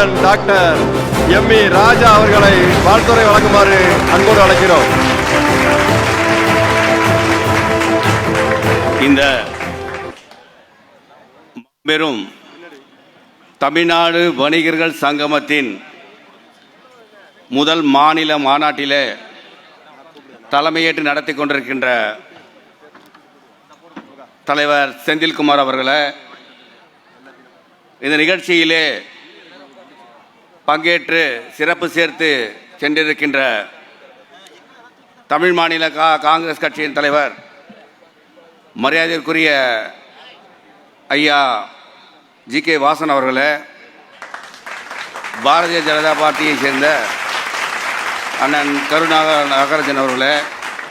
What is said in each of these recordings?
அண்ணன் doctor M E ராஜா அவர்களை வாழ்த்துறை வழங்குமாறு அன்போடு அழைக்கிறோம். இந்த பெரும் தமிழ்நாடு வணிகர்கள் சங்கமத்தின் முதல் மாநில மாநாட்டிலே தலைமையேற்று நடத்தி கொண்டிருக்கின்ற தலைவர் செந்தில்குமார் அவர்களை இந்த நிகழ்ச்சியிலே பங்கேற்று சிறப்பு சேர்த்து சென்றிருக்கின்ற தமிழ் மாநில கா காங்கிரஸ் கட்சியின் தலைவர் மரியாதைக்குரிய ஐயா ஜி கே வாசன் அவர்களே பாரதிய ஜனதா பார்ட்டியை சேர்ந்த அண்ணன் கருணாக நாகராஜன் அவர்களே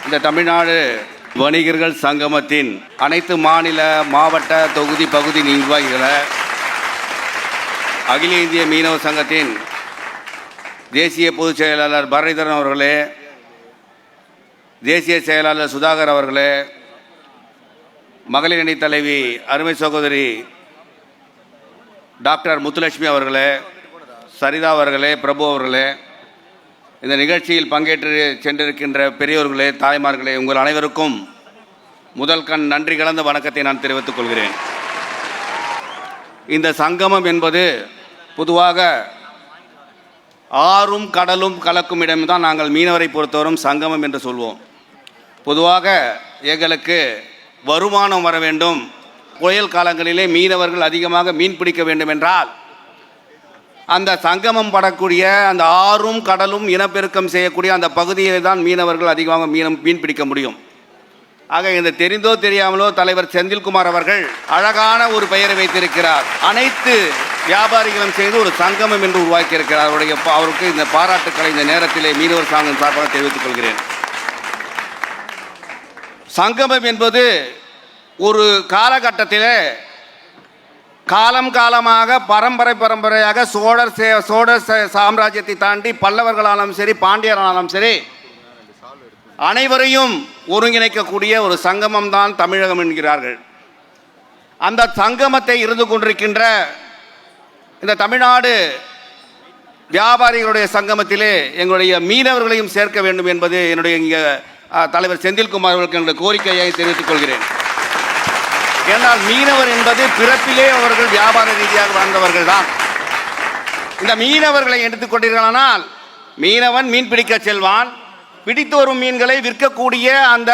இந்த தமிழ்நாடு வணிகர்கள் சங்கமத்தின் அனைத்து மாநில மாவட்ட தொகுதி பகுதி நிர்வாகிகளை அகில இந்திய மீனவ சங்கத்தின் தேசிய பொதுச் செயலாளர் பரணிதரன் அவர்களே தேசிய செயலாளர் சுதாகர் அவர்களே மகளிர் அணி தலைவி அருமை சகோதரி டாக்டர் முத்துலட்சுமி அவர்களே சரிதா அவர்களே பிரபு அவர்களே இந்த நிகழ்ச்சியில் பங்கேற்று சென்றிருக்கின்ற பெரியோர்களே தாய்மார்களே உங்கள் அனைவருக்கும் முதல் கண் நன்றி கலந்த வணக்கத்தை நான் தெரிவித்துக் கொள்கிறேன். இந்த சங்கமம் என்பது பொதுவாக ஆறும் கடலும் கலக்கும் இடம்தான் நாங்கள் மீனவரை பொறுத்தவரும் சங்கமம் என்று சொல்வோம். பொதுவாக எங்களுக்கு வருமானம் வர வேண்டும். புயல் காலங்களிலே மீனவர்கள் அதிகமாக மீன் பிடிக்க வேண்டும் என்றால் அந்த சங்கமம் படக்கூடிய அந்த ஆறும் கடலும் இனப்பெருக்கம் செய்யக்கூடிய அந்த பகுதியிலே தான் மீனவர்கள் அதிகமாக மீனம் மீன் பிடிக்க முடியும். ஆக இந்த தெரிந்தோ தெரியாமலோ தலைவர் செந்தில்குமார் அவர்கள் அழகான ஒரு பெயரை வைத்திருக்கிறார். அனைத்து வியாபாரிகளும் சேர்ந்து ஒரு சங்கமம் என்று உருவாக்கியிருக்கிறார். அவருடைய அவருக்கு இந்த பாராட்டுக்களை இந்த நேரத்திலே மீனவர் சங்கம் சார்பாக தெரிவித்துக் கொள்கிறேன் சங்கமம் என்பது ஒரு காலகட்டத்தில் காலம் காலமாக பரம்பரை பரம்பரையாக சோழர் சே சோழர் சாம்ராஜ்யத்தை தாண்டி பல்லவர்களாலும் சரி பாண்டியரானாலும் சரி அனைவரையும் ஒருங்கிணைக்கக்கூடிய ஒரு சங்கமம் தான் தமிழகம் என்கிறார்கள். அந்த சங்கமத்தை இருந்து கொண்டிருக்கின்ற இந்த தமிழ்நாடு வியாபாரிகளுடைய சங்கமத்திலே எங்களுடைய மீனவர்களையும் சேர்க்க வேண்டும் என்பது என்னுடைய இங்கே தலைவர் செந்தில்குமார் அவர்களுக்கு என்னுடைய கோரிக்கையை தெரிவித்துக் கொள்கிறேன். ஏனால் மீனவர் என்பது பிறப்பிலே அவர்கள் வியாபார ரீதியாக வாழ்ந்தவர்கள் தான் இந்த மீனவர்களை எடுத்துக்கொண்டீர்களானால் மீனவன் மீன் பிடிக்க செல்வான். பிடித்து வரும் மீன்களை விற்கக்கூடிய அந்த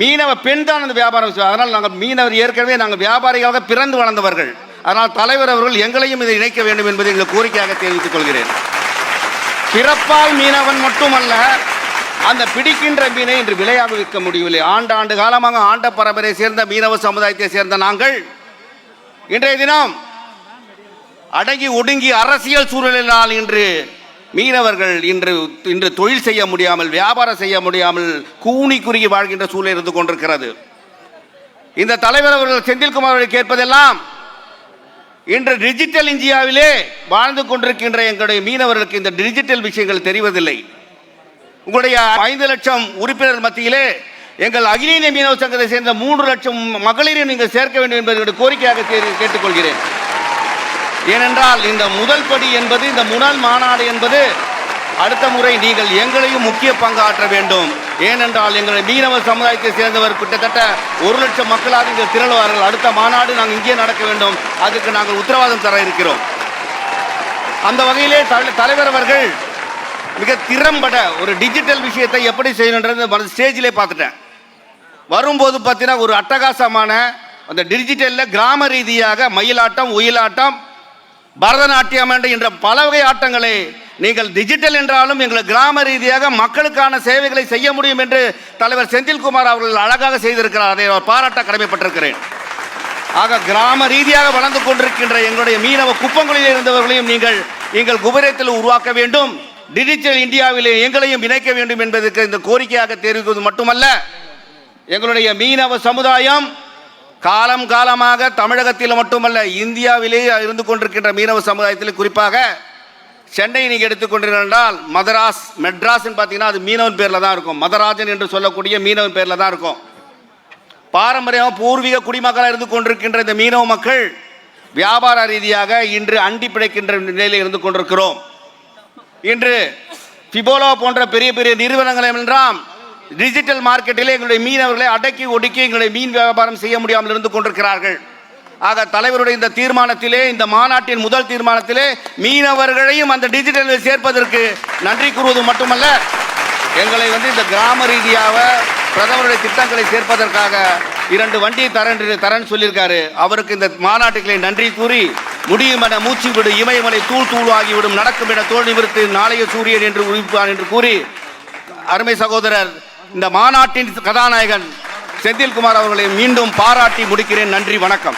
மீனவ பெண் தான் அந்த வியாபாரம் அதனால் நாங்கள் மீனவர் ஏற்கனவே நாங்கள் வியாபாரிகளாக பிறந்து வளர்ந்தவர்கள். அதனால் தலைவர் அவர்கள் எங்களையும் இதை இணைக்க வேண்டும் என்பதை எங்கள் கோரிக்கையாக தெரிவித்துக் கொள்கிறேன். பிறப்பால் மீனவன் மட்டுமல்ல அந்த பிடிக்கின்ற மீனை இன்று விலையாக விற்க முடியவில்லை. ஆண்டு ஆண்டு காலமாக ஆண்ட பரம்பரை சேர்ந்த மீனவ சமுதாயத்தை சேர்ந்த நாங்கள் இன்றைய தினம் அடங்கி ஒடுங்கி அரசியல் சூழலினால் இன்று மீனவர்கள் இன்று இன்று தொழில் செய்ய முடியாமல் வியாபாரம் செய்ய முடியாமல் கூனி குறுகி வாழ்கின்ற சூழல் இருந்து கொண்டிருக்கிறது. இந்த தலைவர் அவர்கள் செந்தில்குமார் அவர்கள் கேட்பதெல்லாம் இன்று டிஜிட்டல் இந்தியாவிலே வாழ்ந்து கொண்டிருக்கின்ற எங்களுடைய மீனவர்களுக்கு இந்த டிஜிட்டல் விஷயங்கள் தெரிவதில்லை. உங்களுடைய ஐந்து லட்சம் உறுப்பினர் மத்தியிலே எங்கள் அகில இந்திய மீனவ சங்கத்தை சேர்ந்த மூன்று லட்சம் மகளிரையும் நீங்கள் சேர்க்க வேண்டும் என்பதை கோரிக்கையாக கேட்டுக்கொள்கிறேன். ஏனென்றால் இந்த முதல் படி என்பது இந்த முதல் மாநாடு என்பது அடுத்த முறை நீங்கள் எங்களையும் முக்கிய பங்காற்ற வேண்டும். ஏனென்றால் எங்கள் மீனவ சமுதாயத்தை சேர்ந்தவர் கிட்டத்தட்ட ஒரு லட்சம் மக்களாக இங்கே திரளுவார்கள். அடுத்த மாநாடு நாங்கள் இங்கே நடக்க வேண்டும். அதுக்கு நாங்கள் உத்தரவாதம் தர இருக்கிறோம். அந்த வகையிலே தலைவர் அவர்கள் மிக திறம்பட ஒரு டிஜிட்டல் விஷயத்தை எப்படி செய்யணுன்றது ஸ்டேஜிலே பார்த்துட்டேன். வரும்போது பார்த்தீங்கன்னா ஒரு அட்டகாசமான அந்த டிஜிட்டலில் கிராம ரீதியாக மயிலாட்டம் ஒயிலாட்டம் பரதநாட்டியம் என்ற பல வகை ஆட்டங்களை நீங்கள் டிஜிட்டல் என்றாலும் எங்கள் கிராம ரீதியாக மக்களுக்கான சேவைகளை செய்ய முடியும் என்று தலைவர் செந்தில்குமார் அவர்கள் அழகாக செய்திருக்கிறார். அதை பாராட்ட கடமைப்பட்டிருக்கிறேன். ஆக கிராம ரீதியாக வளர்ந்து கொண்டிருக்கின்ற எங்களுடைய மீனவ குப்பங்களில் இருந்தவர்களையும் நீங்கள் எங்கள் குபரத்தில் உருவாக்க வேண்டும். டிஜிட்டல் இந்தியாவிலே எங்களையும் இணைக்க வேண்டும் என்பதற்கு இந்த கோரிக்கையாக தெரிவிப்பது மட்டுமல்ல. எங்களுடைய மீனவ சமுதாயம் காலம் காலமாக தமிழகத்தில் மட்டுமல்ல இந்தியாவிலே இருந்து கொண்டிருக்கின்ற மீனவ சமுதாயத்தில் குறிப்பாக சென்னை நீங்கள் எடுத்துக்கொண்டீர்கள் மதராஸ் மெட்ராஸ்ன்னு பார்த்தீங்கன்னா அது மீனவன் பேரில் தான் இருக்கும். மதராஜன் என்று சொல்லக்கூடிய மீனவன் பேரில் தான் இருக்கும். பாரம்பரியமாக பூர்வீக குடிமக்களாக இருந்து கொண்டிருக்கின்ற இந்த மீனவ மக்கள் வியாபார ரீதியாக இன்று அண்டி பிழைக்கின்ற நிலையில் இருந்து கொண்டிருக்கிறோம். இன்று ஃபிபோலோ போன்ற பெரிய பெரிய நிறுவனங்கள் என்றால் டிஜிட்டல் மார்க்கெட்டிலே எங்களுடைய மீனவர்களை அடக்கி ஒடுக்கி எங்களுடைய மீன் வியாபாரம் செய்ய முடியாமல் இருந்து கொண்டிருக்கிறார்கள். ஆக தலைவருடைய இந்த தீர்மானத்திலே இந்த மாநாட்டின் முதல் தீர்மானத்திலே மீனவர்களையும் அந்த டிஜிட்டலில் சேர்ப்பதற்கு நன்றி கூறுவது மட்டுமல்ல எங்களை வந்து இந்த கிராம ரீதியாக பிரதமருடைய திட்டங்களை சேர்ப்பதற்காக இரண்டு வண்டி தரன் தரன் சொல்லியிருக்காரு. அவருக்கு இந்த மாநாட்டுகளை நன்றி கூறி முடியும் என மூச்சு விடு இமயமலை தூள் தூளாகிவிடும் நடக்கும் என தோல் நிமிர்த்து நாளைய சூரியன் என்று உயிர்ப்பான் என்று கூறி அருமை சகோதரர் இந்த மாநாட்டின் கதாநாயகன் செந்தில்குமார் அவர்களை மீண்டும் பாராட்டி முடிக்கிறேன். நன்றி வணக்கம்.